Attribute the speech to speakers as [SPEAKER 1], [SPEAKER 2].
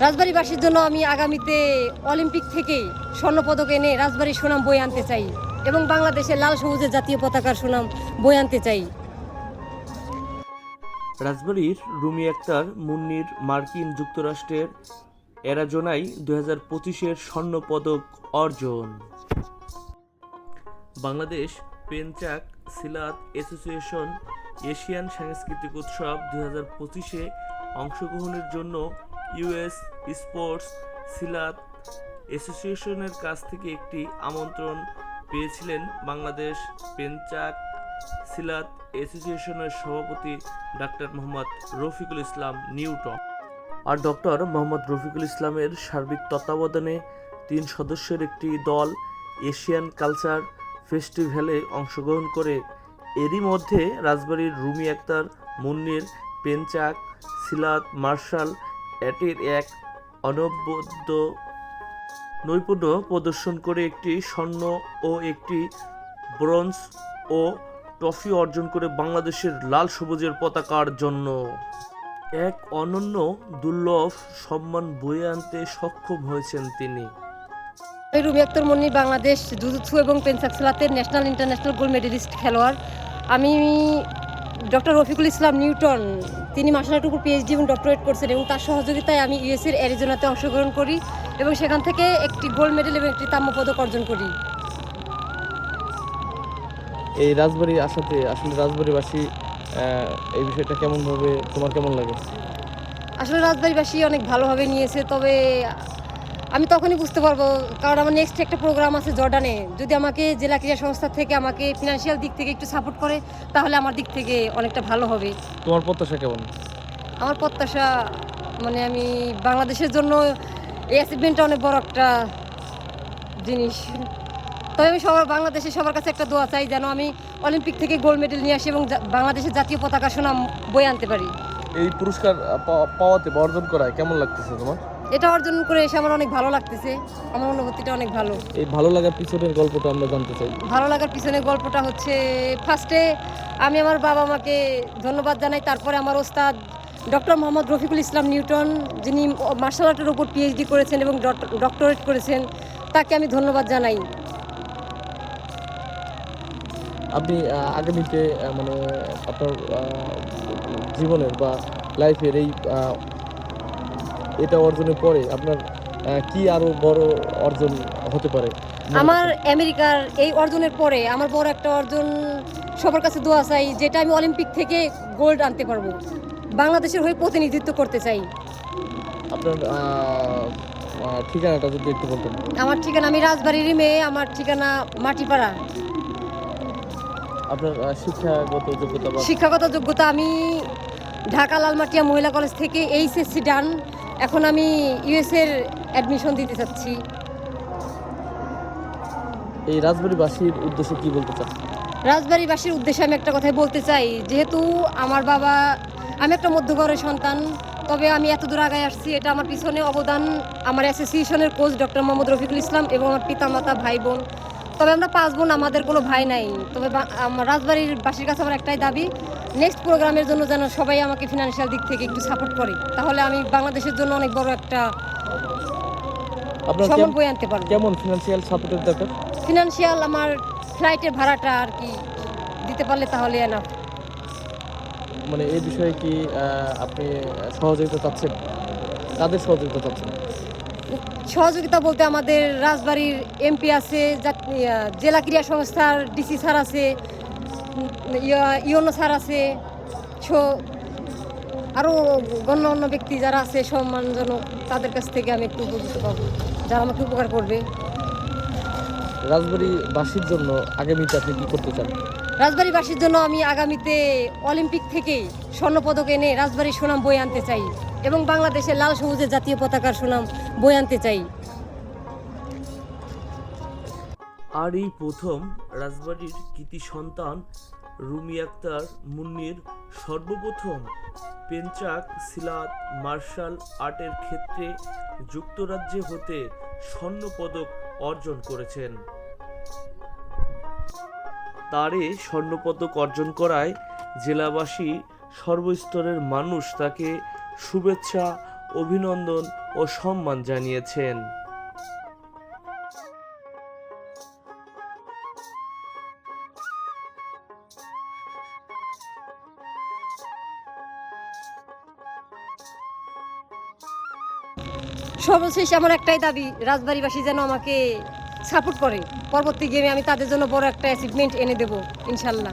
[SPEAKER 1] রাজবাড়িবাসীর জন্য আমি আগামীতে অলিম্পিক থেকে স্বর্ণপদক এনে রাজবাড়ির সুনাম বই আনতে চাই এবং বাংলাদেশের লাল সবুজের জাতীয় পতাকার সুনাম বই আনতে চাই।
[SPEAKER 2] রাজবাড়ির রুমি আক্তার, মুন্নির মার্কিন যুক্তরাষ্ট্রের এরা অ্যারাজোনায় দু হাজার পঁচিশের স্বর্ণপদক অর্জন। Bangladesh pencak silat association Asian সাংস্কৃতিক উৎসব দু হাজার পঁচিশে অংশগ্রহণের জন্য ইউএস স্পোর্টস সিলাত অ্যাসোসিয়েশনের কাছ থেকে একটি আমন্ত্রণ পেয়েছিলেন বাংলাদেশ পেনচাক সিলাত অ্যাসোসিয়েশনের সভাপতি ডাক্তার মোহাম্মদ রফিকুল ইসলাম নিউটন। আর ডক্টর মোহাম্মদ রফিকুল ইসলামের সার্বিক তত্ত্বাবধানে তিন সদস্যের একটি দল এশিয়ান কালচার ফেস্টিভ্যালে অংশগ্রহণ করে। এরই মধ্যে রাজবাড়ির রুমি আক্তার মুন্নির পেনচাক সিলাত মার্শাল অ্যাটের এক অনবদ্য নৈপুণ্য প্রদর্শন করে একটি স্বর্ণ ও একটি ব্রোঞ্জ ও ট্রফি অর্জন করে বাংলাদেশের লাল সবুজের পতাকার জন্য। এক অনন্য দুর্লভ সম্মান বয়ে আনতে সক্ষম হয়েছেন তিনি।
[SPEAKER 1] রুমি আক্তর মন্নি, বাংলাদেশ জুজুৎসু এবং পেনসাকসলাতের ন্যাশনাল ইন্টারন্যাশনাল গোল্ড মেডেলিস্ট খেলোয়াড়। আমি ডক্টর রফিকুল ইসলাম নিউটন তিনি উপর পিএইচডি এবং ডক্টরেট করছেন এবং তার সহযোগিতায় আমি ইউএসের অ্যারিজোনাতে অংশগ্রহণ করি এবং সেখান থেকে একটি গোল্ড মেডেল এবং একটি তাম্রপদক অর্জন করি।
[SPEAKER 3] এই রাজবাড়ি আসাতে আসলে রাজবাড়িবাসী এই বিষয়টা কেমনভাবে তোমার কেমন লাগে?
[SPEAKER 1] আসলে রাজবাড়িবাসী অনেক ভালোভাবে নিয়েছে তবে আমি তখনই বুঝতে পারব কারণ আমার নেক্সট একটা প্রোগ্রাম আছে জর্ডানে। যদি আমাকে জেলা ক্রীড়া সংস্থা থেকে আমাকে ফিনান্সিয়াল দিক থেকে একটু সাপোর্ট করে তাহলে আমার দিক থেকে অনেকটা ভালো হবে।
[SPEAKER 3] তোমার প্রত্যাশা কেমন?
[SPEAKER 1] আমার প্রত্যাশা মানে আমি বাংলাদেশের জন্য এই অ্যাচিভমেন্টটা অনেক বড় একটা জিনিস। তবে আমি সবার বাংলাদেশের সবার কাছে একটা দোয়া চাই যেন আমি অলিম্পিক থেকে গোল্ড মেডেল নিয়ে আসি এবং বাংলাদেশের জাতীয় পতাকা সুনাম বই আনতে পারি।
[SPEAKER 3] এই পুরস্কার পাওয়াতে অর্জন করায় কেমন লাগতেছে তোমার?
[SPEAKER 1] এটা অর্জন করে এসে আমার অনেক ভালো লাগতেছে। আমার অনুভূতিটা অনেক ভালো।
[SPEAKER 3] এই ভালো লাগার পিছনের গল্পটা আমরা জানতে চাই।
[SPEAKER 1] ভালো লাগার পিছনের গল্পটা হচ্ছে ফার্স্টে আমি আমার বাবা মাকে ধন্যবাদ জানাই তারপরে আমার ওস্তাদ ডক্টর মোহাম্মদ রফিকুল ইসলাম নিউটন যিনি মার্শাল আর্টের উপর পিএইচডি করেছেন এবং ডক্টরেট করেছেন তাকে আমি ধন্যবাদ জানাই।
[SPEAKER 3] আপনি আগামীতে মানে আপনার জীবনের বা লাইফের এই এটা অর্জনের পরে আপনার কি আরও বড় অর্জন হতে পারে?
[SPEAKER 1] আমার আমেরিকার এই অর্জনের পরে আমার বড় একটা অর্জন সবার কাছে দোয়া চাই যেটা আমি অলিম্পিক থেকে গোল্ড আনতে পারব। বাংলাদেশের হয়ে প্রতিনিধিত্ব করতে চাই।
[SPEAKER 3] আপনার ঠিকানাটা যদি একটু বলতেন।
[SPEAKER 1] আমার ঠিকানা আমি রাজবাড়ির মেয়ে আমার ঠিকানা মাটিপাড়া।
[SPEAKER 3] আপনার শিক্ষাগত যোগ্যতা
[SPEAKER 1] শিক্ষাগত যোগ্যতা আমি ঢাকা লালমাটিয়া মহিলা কলেজ থেকে এইচএসসি ডান। এখন আমি ইউএস এর অ্যাডমিশন দিতে চাচ্ছি।
[SPEAKER 3] এই রাজবাড়িবাসীর উদ্দেশ্যে কি বলতে চান
[SPEAKER 1] রাজবাড়িবাসীর উদ্দেশ্যে আমি একটা কথাই বলতে চাই যেহেতু আমার বাবা আমি একটা মধ্যঘরের সন্তান তবে আমি এত দূর আগায় আসছি এটা আমার পিছনে অবদান আমার অ্যাসোসিয়েশনের কোচ ডক্টর মোহাম্মদ রফিকুল ইসলাম এবং আমার পিতামাতা ভাই বোন। তবে আমরা পাঁচ বোন আমাদের কোনো ভাই নাই। তবে রাজবাড়ির বাসীর কাছে আমার একটাই দাবি নেক্সট প্রোগ্রামের জন্য যেন সবাই আমাকে ফিনান্সিয়াল দিক থেকে একটু সাপোর্ট করে তাহলে আমি বাংলাদেশের জন্য অনেক বড় একটা
[SPEAKER 3] কেম-
[SPEAKER 1] বই আনতে পারব।
[SPEAKER 3] কেমন ফিনান্সিয়াল সাপোর্টের দরকার?
[SPEAKER 1] ফিনান্সিয়াল আমার ফ্লাইটের ভাড়াটা আর কি দিতে পারলে তাহলে এনাফ
[SPEAKER 3] মানে এই বিষয়ে কি আপনি সহযোগিতা চাচ্ছেন? কাদের সহযোগিতা চাচ্ছেন?
[SPEAKER 1] সহযোগিতা বলতে আমাদের রাজবাড়ির এমপি আছে জেলা ক্রীড়া সংস্থার ডিসি স্যার আছে ইয়া- ইওনো স্যার আছে সো আরও গণ্যমান্য ব্যক্তি যারা আছে সম্মানজনক তাদের কাছ থেকে আমি একটু উপকৃত পাবো যারা আমাকে উপকার করবে।
[SPEAKER 3] রাজবাড়িবাসীর জন্য আগামীতে আপনি কি করতে চান?
[SPEAKER 1] রাজবাড়িবাসীর জন্য আমি আগামীতে অলিম্পিক থেকে স্বর্ণপদক এনে রাজবাড়ির সুনাম বই আনতে চাই এবং বাংলাদেশের লাল সবুজের জাতীয় পতাকার সুনাম বই আনতে চাই।
[SPEAKER 2] আর এই প্রথম রাজবাড়ির কৃতি সন্তান রুমি আক্তার মুন্নির সর্বপ্রথম পেনচাক সিলাত মার্শাল আর্টের ক্ষেত্রে যুক্তরাজ্যে হতে স্বর্ণপদক অর্জন করেছেন। তারে স্বর্ণপদক অর্জন করায় জেলাবাসী সর্বস্তরের মানুষ তাকে শুভেচ্ছা, অভিনন্দন ও সম্মান জানিয়েছেন।
[SPEAKER 1] সর্বশেষ আমার একটাই দাবি, রাজবাড়িবাসী যেন আমাকে সাপোর্ট করে। পরবর্তী গেমে আমি তাদের জন্য বড় একটা অ্যাচিভমেন্ট এনে দেবো, ইনশাল্লাহ।